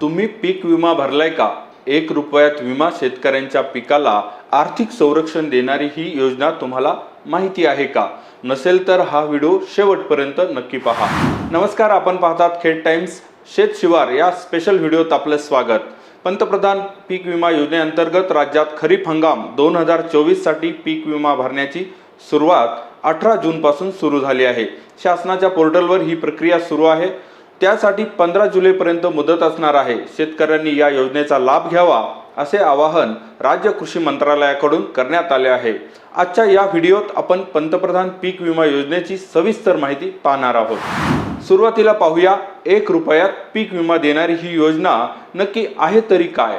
तुम्ही पीक विमा भरलाय का? एक रुपयात विमा शेतकऱ्यांच्या पिकाला आर्थिक संरक्षण देणारी ही योजना तुम्हाला माहिती आहे का? नसेल तर हा व्हिडिओ शेवटपर्यंत नक्की पहा. नमस्कार आपण पाहतात खेड टाइम्स. शेत शिवार या स्पेशल व्हिडिओत आपलं स्वागत. पंतप्रधान पीक विमा योजनेअंतर्गत राज्यात खरीप हंगाम दोन हजार चोवीससाठी पीक विमा भरण्याची सुरुवात अठरा जूनपासून सुरू झाली आहे. शासनाच्या पोर्टलवर ही प्रक्रिया सुरू आहे. त्यासाठी पंधरा जुलैपर्यंत मुदत असणार आहे. शेतकऱ्यांनी या योजनेचा लाभ घ्यावा असे आवाहन राज्य कृषी मंत्रालयाकडून करण्यात आले आहे. आजच्या या व्हिडिओत आपण पंतप्रधान पीक विमा योजनेची सविस्तर माहिती पाहणार आहोत. सुरुवातीला पाहूया एक रुपयात पीक विमा देणारी ही योजना नक्की आहे तरी काय?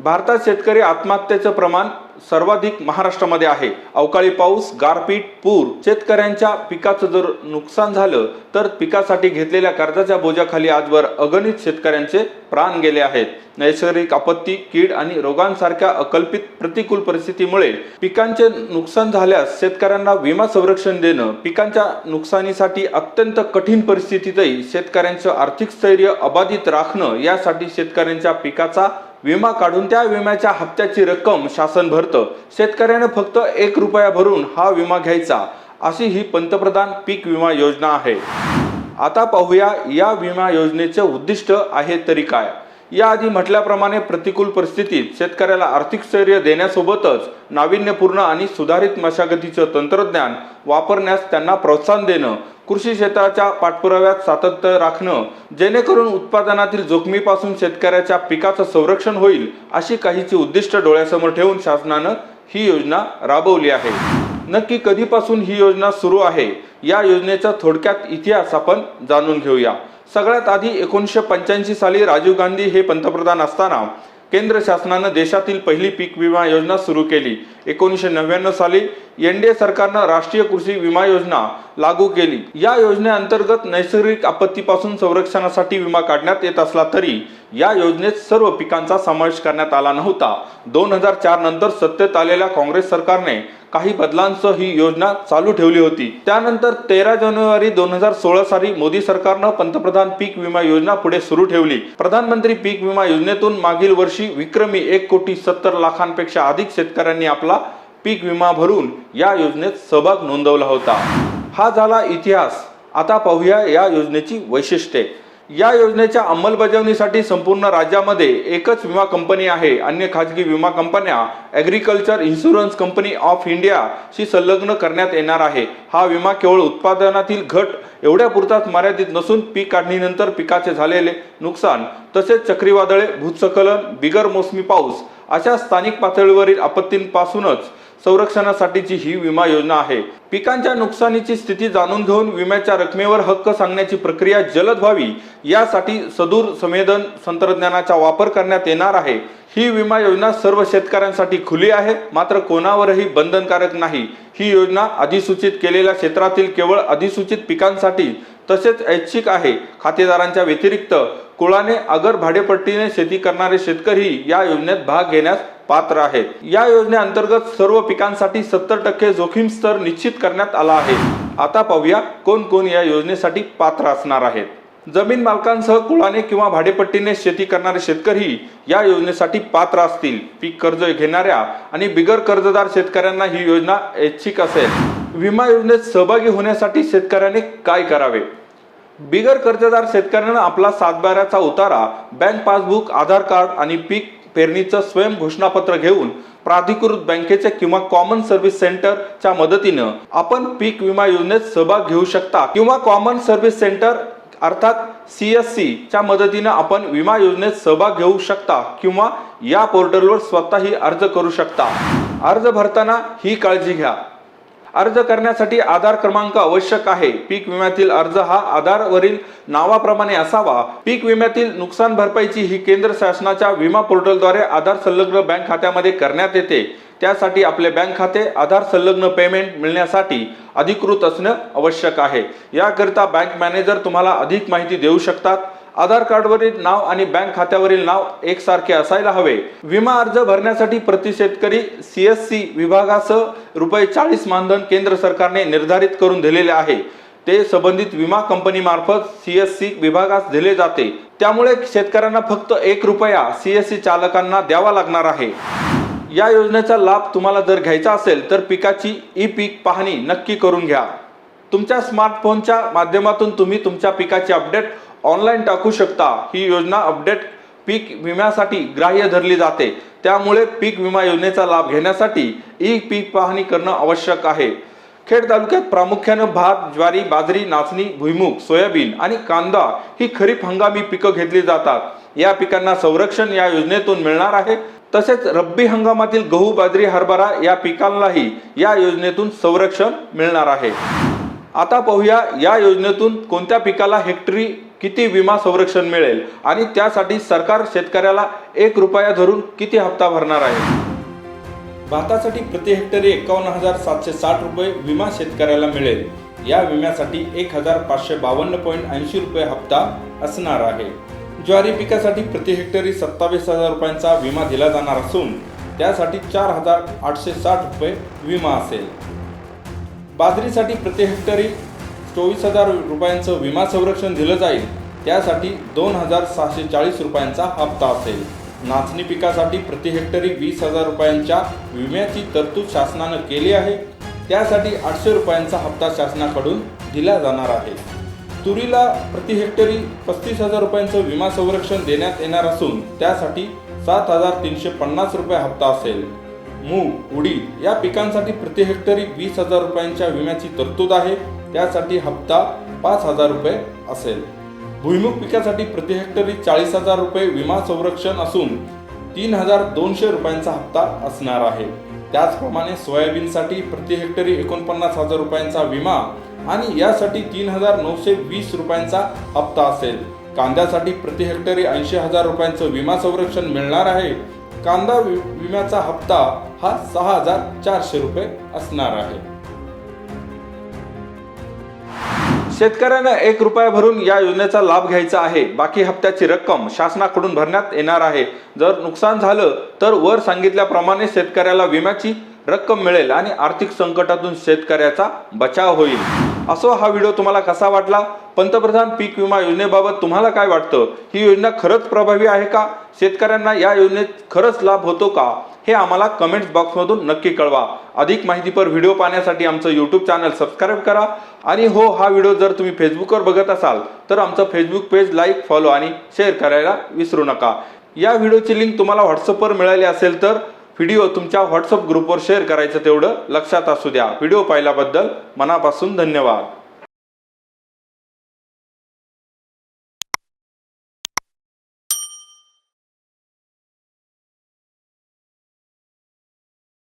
भारतात शेतकरी आत्महत्येचं प्रमाण सर्वाधिक महाराष्ट्रामध्ये आहे. अवकाळी पाऊस गारपीट पूर. शेतकऱ्यांच्या पिकाचं जर नुकसान झालं तर पिकासाठी घेतलेल्या कर्जाच्या बोजाखाली आजवर अगणित शेतकऱ्यांचे प्राण गेले आहेत. नैसर्गिक आपत्ती कीड आणि रोगांसारख्या अकल्पित प्रतिकूल परिस्थितीमुळे पिकांचे नुकसान झाल्यास शेतकऱ्यांना विमा संरक्षण देणं पिकांच्या नुकसानीसाठी अत्यंत कठीण परिस्थितीतही शेतकऱ्यांचं आर्थिक स्थैर्य अबाधित राखणं यासाठी शेतकऱ्यांच्या पिकाचा विमा काढून त्या विम्याच्या हप्त्याची रक्कम शासन भरतं. शेतकऱ्याने फक्त एक रुपया भरून हा विमा घ्यायचा अशी ही पंतप्रधान पीक विमा योजना आहे. आता पाहूया या विमा योजनेचे उद्दिष्ट आहे तरी काय. याआधी म्हटल्याप्रमाणे प्रतिकूल परिस्थितीत शेतकऱ्याला आर्थिक स्थैर्य देण्यासोबतच नाविन्यपूर्ण आणि सुधारित मशागतीचं तंत्रज्ञान वापरण्यास त्यांना प्रोत्साहन देणं कृषी क्षेत्राच्या पाठपुराव्यात सातत्य राखणं जेणेकरून उत्पादनातील जोखमीपासून शेतकऱ्याच्या पिकाचं संरक्षण होईल अशी काहीची उद्दिष्ट डोळ्यासमोर ठेवून शासनानं ही योजना राबवली आहे. नक्की कधीपासून ही योजना सुरू आहे या योजनेचा थोडक्यात इतिहास आपण जाणून घेऊया. सगळ्यात आधी एकोणीसशे पंच्याऐंशी साली राजीव गांधी हे पंतप्रधान असताना केंद्र शासनानं देशातील पहिली पीक विमा योजना सुरू केली. एकोणीसशे नव्याण्णव साली एनडीए सरकारनं राष्ट्रीय कृषी विमा योजना लागू केली. या योजनेअंतर्गत नैसर्गिक आपत्तीपासून संरक्षणासाठी विमा काढण्यात येत असला तरी या योजनेत सर्व पिकांचा समावेश करण्यात आला नव्हता. दोन हजार चार नंतर सत्तेत आलेल्या काँग्रेस सरकारने काही बदलांसह ही योजना चालू ठेवली होती. त्यानंतर तेरा जानेवारी दोन हजार सोळा साली मोदी सरकारनं पंतप्रधान पीक विमा योजना पुढे सुरू ठेवली. प्रधानमंत्री पीक विमा योजनेतून मागील वर्षी विक्रमी एक कोटी सत्तर लाखांपेक्षा अधिक शेतकऱ्यांनी आपला पीक विमा भरून या योजनेत सहभाग नोंदवला होता. हा झाला इतिहास. आता पाहूया या योजनेची वैशिष्ट्ये. या योजनेच्या अंमलबजावणीसाठी संपूर्ण राज्यामध्ये एकच विमा कंपनी आहे अन्य खाजगी विमा कंपन्या ॲग्रिकल्चर इन्शुरन्स कंपनी ऑफ इंडियाशी संलग्न करण्यात येणार आहे. हा विमा केवळ उत्पादनातील घट एवढ्या पुरताच मर्यादित नसून पीक काढणीनंतर पिकाचे झालेले नुकसान तसेच चक्रीवादळे भूस्खलन बिगर मोसमी पाऊस अशा स्थानिक पातळीवरील आपत्तींपासूनच संरक्षणासाठीची ही विमा योजना आहे. पिकांच्या नुकसानीची स्थिती जाणून घेऊन विम्याच्या रकमेवर हक्क सांगण्याची प्रक्रिया जलद व्हावी यासाठी सदूर संवेदन तंत्रज्ञानाचा वापर करण्यात येणार आहे. ही विमा योजना सर्व शेतकऱ्यांसाठी खुली आहे मात्र कोणावरही बंधनकारक नाही. ही योजना अधिसूचित केलेल्या क्षेत्रातील केवळ अधिसूचित पिकांसाठी तसेच ऐच्छिक आहे. खातेदारांच्या व्यतिरिक्त कुळाने अगर भाडेपट्टीने शेती करणारे शेतकरी या योजनेत भाग घेण्यास पात्र आहेत. या योजनेअंतर्गत सर्व पिकांसाठी सत्तर टक्के जोखीम स्तर निश्चित करण्यात आला आहे. आता पाहूया कोण कोण या योजनेसाठी पात्र असणार आहेत. जमीन मालकांसह कुळाने किंवा भाडेपट्टीने शेती करणारे शेतकरी या योजनेसाठी पात्र असतील. पीक कर्ज घेणाऱ्या आणि बिगर कर्जदार शेतकऱ्यांना ही योजना ऐच्छिक असेल. विमा योजनेत सहभागी होण्यासाठी शेतकऱ्याने काय करावे? बिगर कर्जदार शेतकऱ्यांना आपला सातबाऱ्याचा उतारा बँक पासबुक आधार कार्ड आणि पीक पेरणीचं स्वयं घोषणापत्र घेऊन प्राधिकृत बँकेचे किंवा कॉमन सर्व्हिस सेंटरच्या मदतीनं आपण पीक विमा योजनेत सहभाग घेऊ शकता. किंवा कॉमन सर्व्हिस सेंटर अर्थात सी एस सी च्या मदतीनं आपण विमा योजनेत सहभाग घेऊ शकता किंवा या पोर्टलवर स्वतःही अर्ज करू शकता. अर्ज भरताना ही काळजी घ्या. अर्ज करण्यासाठी आधार क्रमांक आवश्यक आहे. पीक विम्यातील अर्ज हा आधारवरील नावाप्रमाणे असावा. पीक विम्यातील नुकसान भरपाईची ही केंद्र शासनाच्या विमा पोर्टलद्वारे आधार संलग्न बँक खात्यामध्ये करण्यात येते. त्यासाठी आपले बँक खाते आधार संलग्न पेमेंट मिळण्यासाठी अधिकृत असणं आवश्यक आहे. याकरिता बँक मॅनेजर तुम्हाला अधिक माहिती देऊ शकतात. आधार कार्डवरील नाव आणि बँक खात्यावरील नाव एकसारखे असायला हवे. विमा अर्ज भरण्यासाठी प्रति शेतकरी सी एस सी विभागासह रुपये चाळीस मानधन केंद्र सरकारने निर्धारित करून दिलेले आहे. ते संबंधित विमा कंपनीमार्फत सी एस सी विभागास दिले जाते. त्यामुळे शेतकऱ्यांना फक्त एक रुपया सी एस सी चालकांना द्यावा लागणार आहे. या योजनेचा लाभ तुम्हाला जर घ्यायचा असेल तर पिकाची ई पीक पाहणी नक्की करून घ्या. तुमच्या स्मार्टफोनच्या माध्यमातून तुम्ही तुमच्या पिकाची अपडेट ऑनलाईन टाकू शकता. ही योजना अपडेट पीक विम्यासाठी ग्राह्य धरली जाते. त्यामुळे पीक विमा योजनेचा लाभ घेण्यासाठी ई पीक पाहणी करणं आवश्यक आहे. खेड तालुक्यात प्रामुख्यानं भात ज्वारी बाजरी नाचणी भुईमुग सोयाबीन आणि कांदा ही खरीप हंगामी पिकं घेतली जातात. या पिकांना संरक्षण या योजनेतून मिळणार आहे. तसेच रब्बी हंगामातील गहू बाजरी हरभरा या पिकांनाही या योजनेतून संरक्षण मिळणार आहे. आता पाहूया या योजनेतून कोणत्या पिकाला हेक्टरी किती विमा संरक्षण मिळेल आणि त्यासाठी सरकार शेतकऱ्याला एक रुपया धरून किती हप्ता भरणार आहे? भातासाठी प्रति हेक्टरी एकावन्न हजार सातशे साठ रुपये विमा शेतकऱ्याला मिळेल. या विम्यासाठी एक हजार पाचशे बावन्न पॉईंट ऐंशी रुपये हप्ता असणार आहे. ज्वारी पिकासाठी प्रति हेक्टरी सत्तावीस हजार रुपयांचा विमा दिला जाणार असून त्यासाठी चार हजार आठशे साठ रुपये विमा असेल. बाजरीसाठी प्रति हेक्टरी चोवीस हजार रुपयांचं विमा संरक्षण दिलं जाईल. त्यासाठी दोन हजार सहाशे चाळीस रुपयांचा हप्ता असेल. नाचणी पिकासाठी प्रति हेक्टरी वीस हजार रुपयांच्या विम्याची तरतूद शासनानं केली आहे. त्यासाठी आठशे रुपयांचा हप्ता शासनाकडून दिला जाणार आहे. तुरीला प्रति हेक्टरी पस्तीस हजार रुपयांचं विमा संरक्षण देण्यात येणार असून त्यासाठी सात हजार तीनशे पन्नास रुपये हप्ता असेल. मूग उडीद या पिकांसाठी प्रति हेक्टरी वीस हजार रुपयांच्या विम्याची तरतूद आहे. त्यासाठी हप्ता पाच हजार रुपये असेल. भुईमुग पिकासाठी प्रति हेक्टरी चाळीस हजार रुपये विमा संरक्षण असून तीन हजार दोनशे रुपयांचा हप्ता असणार आहे. त्याचप्रमाणे सोयाबीनसाठी प्रति हेक्टरी एकोणपन्नास हजार रुपयांचा विमा आणि यासाठी तीन हजार नऊशे वीस रुपयांचा हप्ता असेल. कांद्यासाठी प्रति हेक्टरी ऐंशी हजार रुपयांचं विमा संरक्षण मिळणार आहे. कांदा वि- विम्याचा हप्ता हा सहा हजार चारशे रुपये असणार आहे. शेतकऱ्यांना एक रुपया भरून या योजनेचा लाभ घ्यायचा आहे. बाकी हप्त्याची रक्कम शासनाकडून भरण्यात येणार आहे. जर नुकसान झालं तर वर सांगितल्याप्रमाणे शेतकऱ्याला विम्याची रक्कम मिळेल आणि आर्थिक संकटातून शेतकऱ्याचा बचाव होईल. असो हा व्हिडिओ तुम्हाला कसा वाटला? पंतप्रधान पीक विमा योजनेबाबत तुम्हाला काय वाटतं? ही योजना खरंच प्रभावी आहे का? शेतकऱ्यांना या योजनेत खरंच लाभ होतो का? हे आम्हाला कमेंट्स बॉक्समधून नक्की कळवा. अधिक माहितीपर व्हिडिओ पाहण्यासाठी आमचं यूट्यूब चॅनल सबस्क्राईब करा. आणि हो हा व्हिडिओ जर तुम्ही फेसबुकवर बघत असाल तर आमचं फेसबुक पेज लाईक फॉलो आणि शेअर करायला विसरू नका. या व्हिडिओची लिंक तुम्हाला व्हॉट्सअपवर मिळाली असेल तर व्हिडिओ तुमच्या व्हॉट्सअप ग्रुपवर शेअर करायचं तेवढं लक्षात असू द्या. व्हिडिओ पाहिल्याबद्दल मनापासून धन्यवाद.